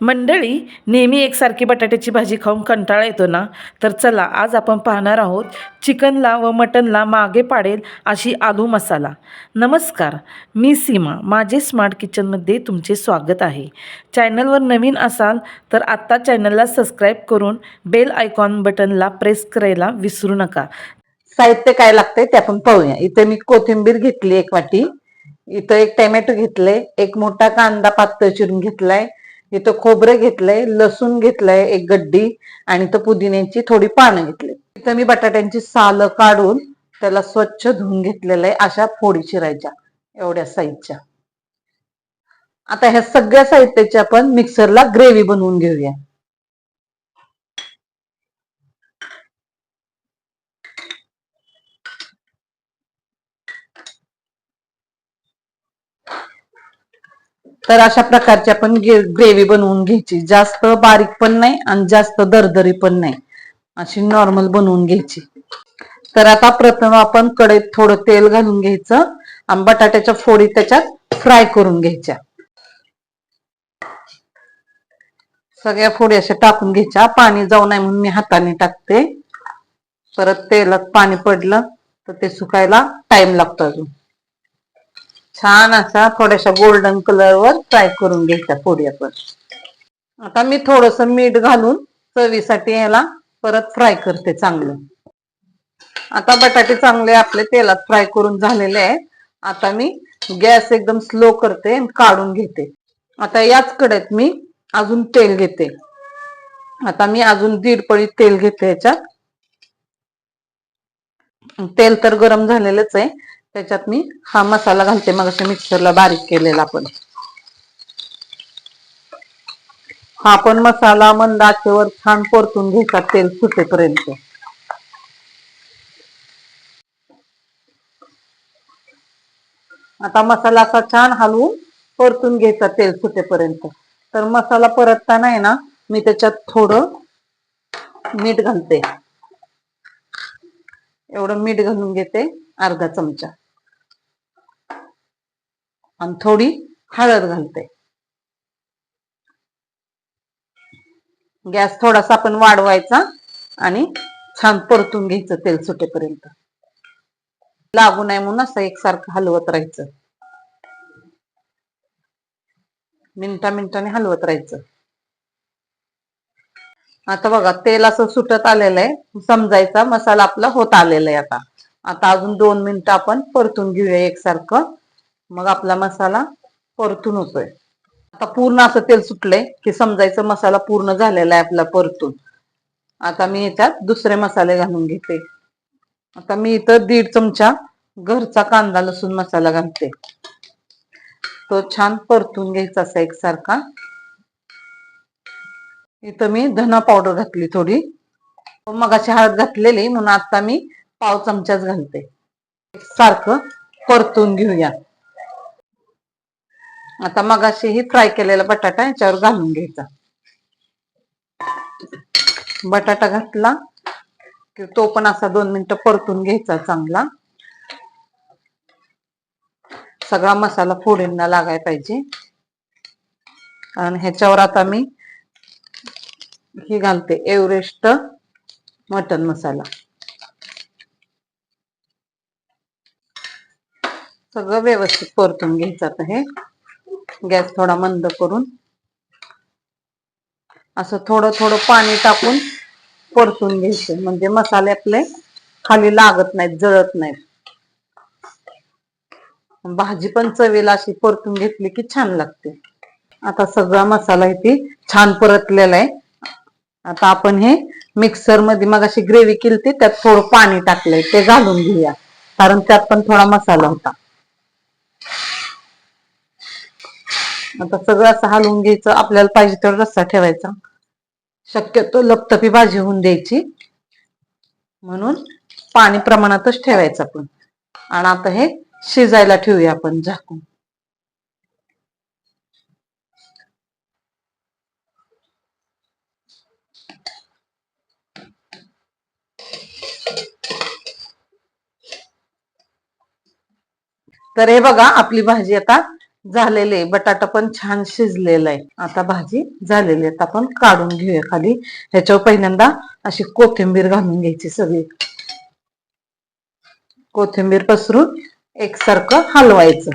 मंडळी नेहमी एकसारखी बटाट्याची भाजी खाऊन कंटाळा येतो ना? तर चला आज आपण पाहणार आहोत चिकनला व मटनला मागे पाडेल अशी आलू मसाला. नमस्कार मी सीमा. माझे स्मार्ट किचनमध्ये तुमचे स्वागत आहे. चॅनलवर नवीन असाल तर आत्ता चॅनलला सबस्क्राईब करून बेल आयकॉन बटनला प्रेस करायला विसरू नका. साहित्य काय लागतंय ते आपण पाहूया. इथे मी कोथिंबीर घेतली एक वाटी. इथं एक टॅमॅटो घेतले एक मोठा कांदा पातळ चिरून घेतलाय. इथं खोबरं घेतलंय लसूण घेतलंय एक गड्डी आणि इथं पुदिन्याची थोडी पानं घेतली. इथं मी बटाट्यांची सालं काढून त्याला स्वच्छ धुवून घेतलेलं आहे अशा फोडी चिरायच्या एवढ्या साईजच्या. आता ह्या सगळ्या साहित्याची आपण मिक्सरला ग्रेव्ही बनवून घेऊया. तर अशा प्रकारची आपण ग्रेव्ही बनवून घ्यायची. जास्त बारीक पण नाही आणि जास्त दरदरी पण नाही. अशी नॉर्मल बनवून घ्यायची. तर आता प्रथम आपण कढईत थोडं तेल घालून घ्यायचं आणि बटाट्याच्या फोडी त्याच्यात फ्राय करून घ्यायच्या. सगळ्या फोडी अशा टाकून घ्यायच्या. पाणी जाऊ नये म्हणून मी हाताने टाकते. परत तेलात पाणी पडलं तर ते सुकायला टाइम लागतो अजून. छान असा थोड्याशा गोल्डन कलर वर फ्राय करून घ्यायचा पोळी आपण आता मी थोडस मीठ घालून चवीसाठी याला परत फ्राय करते चांगलं. आता बटाटे चांगले आपले तेलात फ्राय करून झालेले आहे आता मी गॅस एकदम स्लो करते काढून घेते. आता याच कडेत मी अजून तेल घेते. आता मी अजून दीड पळी तेल घेते याच्यात तेल तर गरम झालेलंच आहे. त्याच्यात मी हा मसाला घालते मग मिक्सरला बारीक केलेला आपण हा पण मसाला मंद आचेवर छान परतून घ्यायचा तेल सुटेपर्यंत. आता मसाला असा छान हलवून परतून घ्यायचा तेल सुटेपर्यंत. तर मसाला परतताना आहे ना मी त्याच्यात थोडं मीठ घालते. एवढं मीठ घालून घेते अर्धा चमचा. आणि थोडी हळद घालते. गॅस थोडासा आपण वाढवायचा आणि छान परतून घ्यायचं तेल सुटेपर्यंत. लागू नये म्हणून असं एकसारखं हलवत राहायचं. मिनटा मिनिटाने हलवत राहायचं. आता बघा तेल असं सुटत आलेलं आहे. समजायचा मसाला आपला होत आलेला आहे आता. आता अजून दोन मिनिटं आपण परतून घेऊया एकसारखं. मग आपला मसाला परतून होतोय. आता पूर्ण असं तेल सुटलंय की समजायचं मसाला पूर्ण झालेला आहे आपला परतून. आता मी याच्यात दुसरे मसाले घालून घेते. आता मी इथं दीड चमचा घरचा कांदा लसूण मसाला घालते. तो छान परतून घ्यायचा असा एकसारखा. इथं मी धना पावडर घातली थोडी. मगाशी हळद घातलेली म्हणून आता मी पाव चमचाच घालते. सारखं परतून घेऊया. आता मगाशी ही फ्राय केलेला बटाटा याच्यावर घालून घ्यायचा. बटाटा घातला की तो पण असा दोन मिनिटं परतून घ्यायचा चांगला. सगळा मसाला फोडींना लागाय पाहिजे. आणि ह्याच्यावर आता मी ही घालते एव्हरेस्ट मटन मसाला. सगळं व्यवस्थित परतून घ्यायचं आता हे. गॅस थोडा मंद करून असं थोडं थोडं पाणी टाकून परतून घ्यायचं. म्हणजे मसाले आपले खाली लागत नाहीत जळत नाहीत. भाजी पण चवीला अशी परतून घेतली की छान लागते. आता सगळा मसाला इथे छान परतलेला आहे. आता आपण हे मिक्सरमध्ये मग अशी ग्रेव्ही केली त्यात थोडं पाणी टाकलंय ते घालून घेऊया. कारण त्यात पण थोडा मसाला होता. आता सगळं असं हलवून घ्यायचं. आपल्याला पाहिजे तर रस्सा ठेवायचा. शक्यतो लपतपी भाजी होऊन द्यायची. म्हणून पाणी प्रमाणातच ठेवायचं आपण. आणि आता हे शिजायला ठेवूया आपण झाकून. तर हे बघा आपली भाजी आता झालेले बटाटा पण छान शिजलेला आहे. आता भाजी झालेली आहे. आता आपण काढून घेऊया खाली. ह्याच्यावर पहिल्यांदा अशी कोथिंबीर घालून घ्यायची सगळी. कोथिंबीर पसरून एकसारखं हलवायचं.